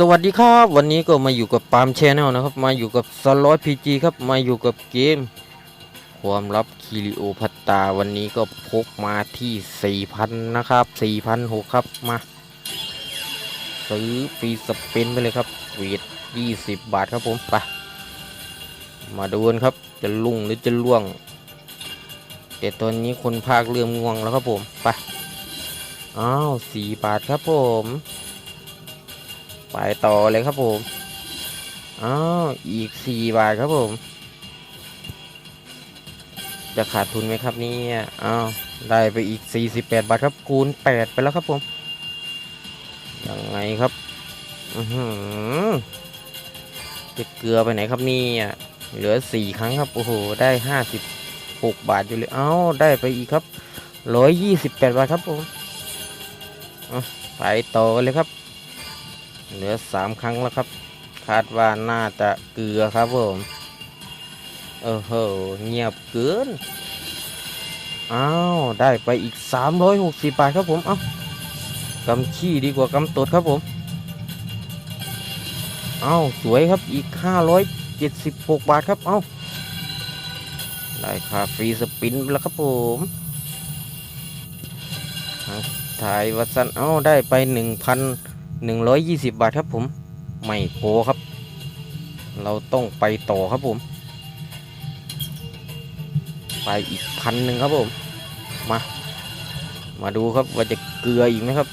สวัสดีครับ วันนี้ก็มาอยู่กับปาล์มแชนแนลนะครับ มาอยู่กับสล็อตพีจีครับ มาอยู่กับเกม ความลับคิริโอพัตตา วันนี้ก็พกมาที่ 4,000 นะครับ4,600ครับ มา ซื้อฟรีสปินไปเลยครับเวท20 บาทครับผมไปมาดูกันครับ จะลุ่งหรือจะล่วง แต่ตอนนี้คนภาคเริ่มง่วงแล้วครับผม ไป อ้าว 4 บาทครับผม ไปต่อเลยครับผมอ้าวอีกสี่บาทครับผม จะขาดทุนไหมครับนี่อ้าวได้ไปอีกสี่สิบแปดบาทครับ คูณแปดไปแล้วครับผมยังไงครับอือหือจะเกลือไปไหนครับนี่เหลือสี่ครั้งครับโอ้โหได้ห้าสิบหกบาทอยู่เลยเอ้าได้ไปอีกครับร้อยยี่สิบแปดบาทครับผมไปต่อเลยครับ เหลือสามครั้งแล้วครับ คาดว่าน่าจะเกลือครับผมเออโหเงียบเกินอ้าวได้ไปอีก 360บาทครับผมเอ้ากำขี้ดีกว่ากำตดครับผมเอ้าสวยครับอีก 576 บาทครับเอ้าได้ค่าฟรีสปินแล้วครับผมถ่ายวัสันเอ้าได้ไป 1,000หนึ่งร้อยยี่สิบบาทครับผมไม่โพอครับ เราต้องไปต่อครับผม ไปอีกพันหนึ่งครับผม มา มาดูครับว่าจะเกลืออีกไหมครับ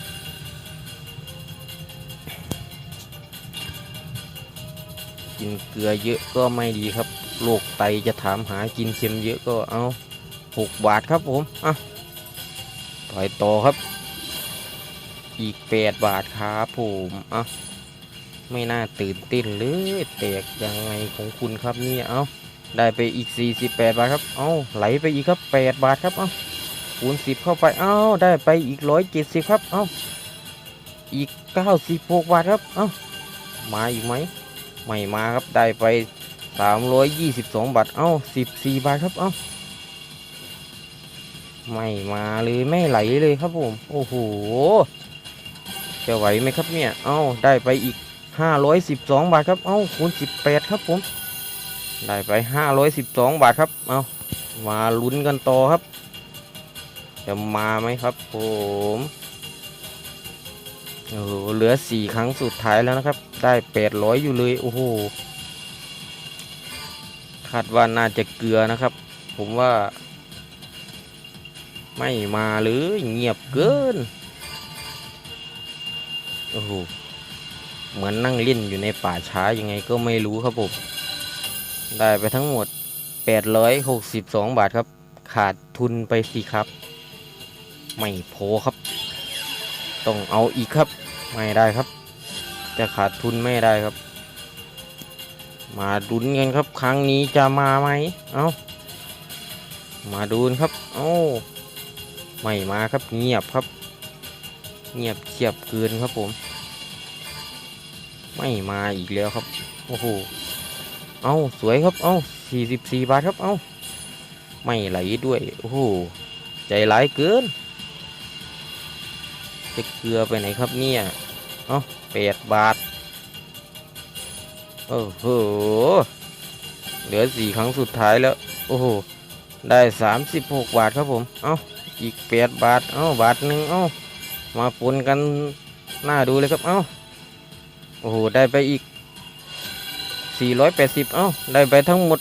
กินเกลือเยอะก็ไม่ดีครับโรคไตจะถามหากินเค็มเยอะก็เอาหกบาทครับผม อะไปต่อครับ อีกแปดบาทครับผมเอะไม่น่าตื่นเต้นเลยแตกยังไงของคุณครับนี่เอาได้ไปอีก 48 บาทครับ เอาไหลไปอีกครับ 8 บาทครับ เอาคูณ10 เข้าไป เอาได้ไปอีก 170 ครับ เอาอีก 96 บาทครับ เอามาอีกไหม ไม่มาครับได้ไป 322 บาท เอา14 บาทครับ เอ้าไม่มาเลยไม่ไหลเลยครับผม โอ้โห จะไหวไหมครับเนี่ย เอ้าได้ไปอีก 512 บาทครับ เอ้าคูณ 18 ครับผม ได้ไป 512 บาทครับ เอ้ามาลุ้นกันต่อครับ จะมาไหมครับผมโอ้โหเหลือ 4 ครั้งสุดท้ายแล้วนะครับ ได้ 800 อยู่เลย โอ้โห คาดว่าน่าจะเกลือนะครับ ผมว่า ไม่มาเลยเงียบเกิน โอ้โห เหมือนนั่งเล่นอยู่ในป่าช้ายังไงก็ไม่รู้ครับผม ได้ไปทั้งหมด 862 บาทครับ ขาดทุนไปสิครับ ไม่พอครับ ต้องเอาอีกครับ ไม่ได้ครับ จะขาดทุนไม่ได้ครับ มาดุนกันครับ ครั้งนี้จะมาไหม เอามาดูนครับ เอ้า ไม่มาครับเงียบครับเงียบเฉียบเกินครับผม ไม่มาอีกแล้วครับ โอ้โห เอาสวยครับ เอา44บสี่บาทครับ เอาไม่ไหลด้วย โอ้โห ใจร้ายเกิน จะเกลือไปไหนครับเนี่ย เอาแปดบาท โอ้โห เหลือสี่ครั้งสุดท้ายแล้ว โอ้โห ได้36บหกบาทครับผม เอาอีก8บาท เอาบาทหนึ่งเอามาปนกันหน้าดูเลยครับ เอ้า อ้โห ได้ไปอีก 480 เอ้า ได้ไปทั้งหมด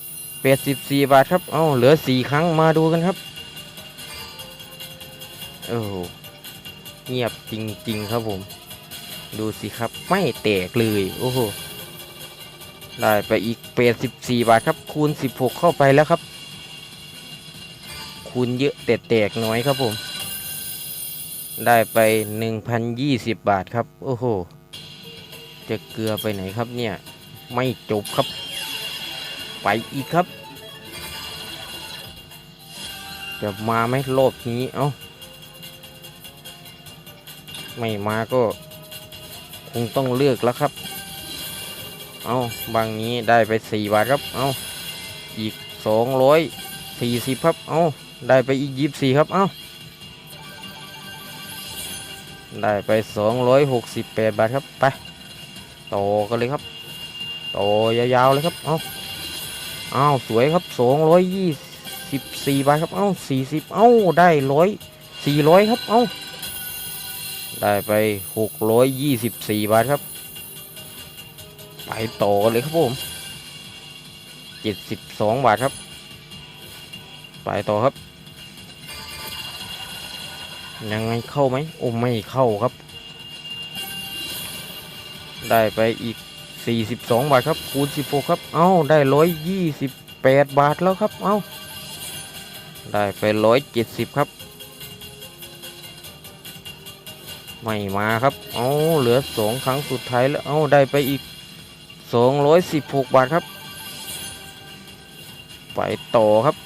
884 บาทครับ เอ้า เหลือ 4 ครั้งมาดูกันครับ โอ้โห เงียบจริง ๆ ครับผม ดูสิครับ ไม่แตกเลย โอ้โห ได้ไปอีก 84 บาทครับ คูณ 16 เข้าไปแล้วครับ คูณเยอะแต่แตกน้อยครับผมได้ไป 1,020 บาทครับ โอ้โห จะเกลือไปไหนครับเนี่ย ไม่จบครับ ไปอีกครับ จะมาไหมรอบนี้เอ้าไม่มาก็ คงต้องเลือกแล้วครับ เอาบางนี้ได้ไป 4 บาทครับ เอาอีก 240 ครับ เอาได้ไปอีก 24 ครับ เอาได้ไป 268 บาทครับ ไป ต่อกันเลยครับต่อยาวๆเลยครับ เอาเอ้าสวยครับสองร้อยยี่สิบสี่บาทครับ เอ้าสี่สิบเอ้าได้ร้อยสี่ร้อยครับ เอ้าได้ไปหกร้อยยี่สิบสี่บาทครับ ไปต่อกันเลยครับผมเจ็ดสิบสองบาทครับ ไปต่อครับยังไงเข้าไหมโอ้ไม่เข้าครับ ได้ไปอีก 42 บาทครับ คูณ 16 ครับ เอ้า ได้ 128 บาทแล้วครับ เอ้า ได้ไป 170 ครับ ไม่มาครับ เอ้า เหลือ 2 ครั้งสุดท้ายแล้ว เอ้า ได้ไปอีก 216 บาทครับ ไปต่อครับ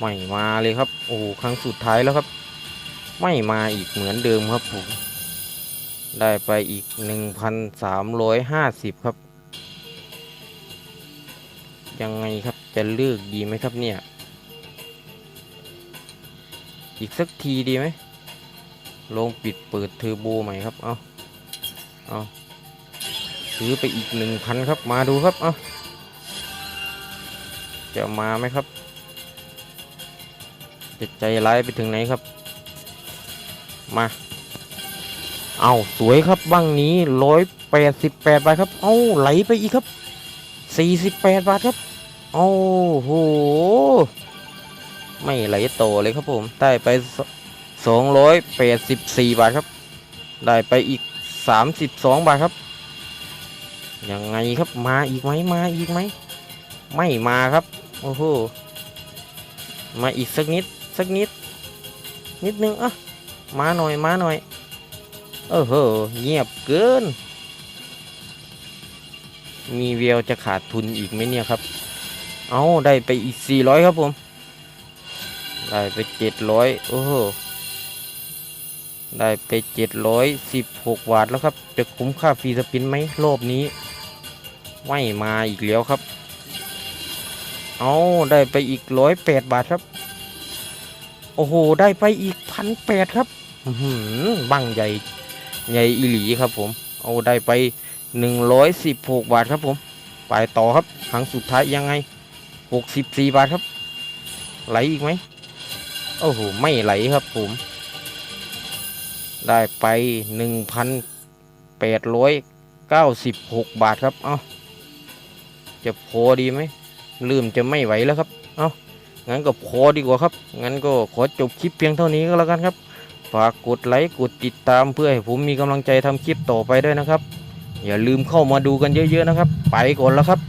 ไม่มาเลยครับ โอ้ครั้งสุดท้ายแล้วครับ ไม่มาอีกเหมือนเดิมครับผม ได้ไปอีก 1,350 ครับ ยังไงครับจะเลือกดีไหมครับเนี่ย อีกสักทีดีไหม ลงปิดเปิดเทอร์โบใหม่ครับ เอาเอาซื้อไปอีก 1,000 ครับ มาดูครับ เอาจะมาไหมครับ จะใจร้ายไปถึงไหนครับ มา เอาสวยครับบ้างนี้ร้อยแปดสิบแปดบาทครับ เอาไหลไปอีกครับสี่สิบแปดบาทครับโอ้โหไม่ไหลโตเลยครับผมได้ไปสองร้อยแปดสิบสี่บาทครับ ได้ไปอีกสามสิบสองบาทครับยังไงครับมาอีกไหมมาอีกไหมไม่มาครับโอ้โหมาอีกสักนิดสักนิด นิดนึงอะมาหน่อยมาหน่อย เออเฮอเงียบเกิน มีเวลจะขาดทุนอีกไหมเนี่ยครับ เอาได้ไปอีก 400 ครับผม ได้ไป 700 โอ้โห ได้ไป 716บาทแล้วครับ จะคุ้มค่าฟรีสปินไหมรอบนี้ ไม่มาอีกแล้วครับ เอาได้ไปอีก 108 บาทครับ โอ้โห ได้ไปอีกพันแปดครับหือบังใหญ่ ใหญ่อีหลีครับผมเอาได้ไป 116 บาทครับผมไปต่อครับครั้งสุดท้ายยังไง 64 บาทครับ ไหลอีกไหมโอ้โหไม่ไหลครับผม ได้ไป 1,896 บาทครับเอาจะพอดีไหมลืมจะไม่ไหวแล้วครับ เอางั้นก็พอดีกว่าครับ งั้นก็ขอจบคลิปเพียงเท่านี้ก็แล้วกันครับ ฝากกดไลค์กดติดตามเพื่อให้ผมมีกำลังใจทำคลิปต่อไปด้วยนะครับ อย่าลืมเข้ามาดูกันเยอะๆนะครับ ไปก่อนแล้วครับ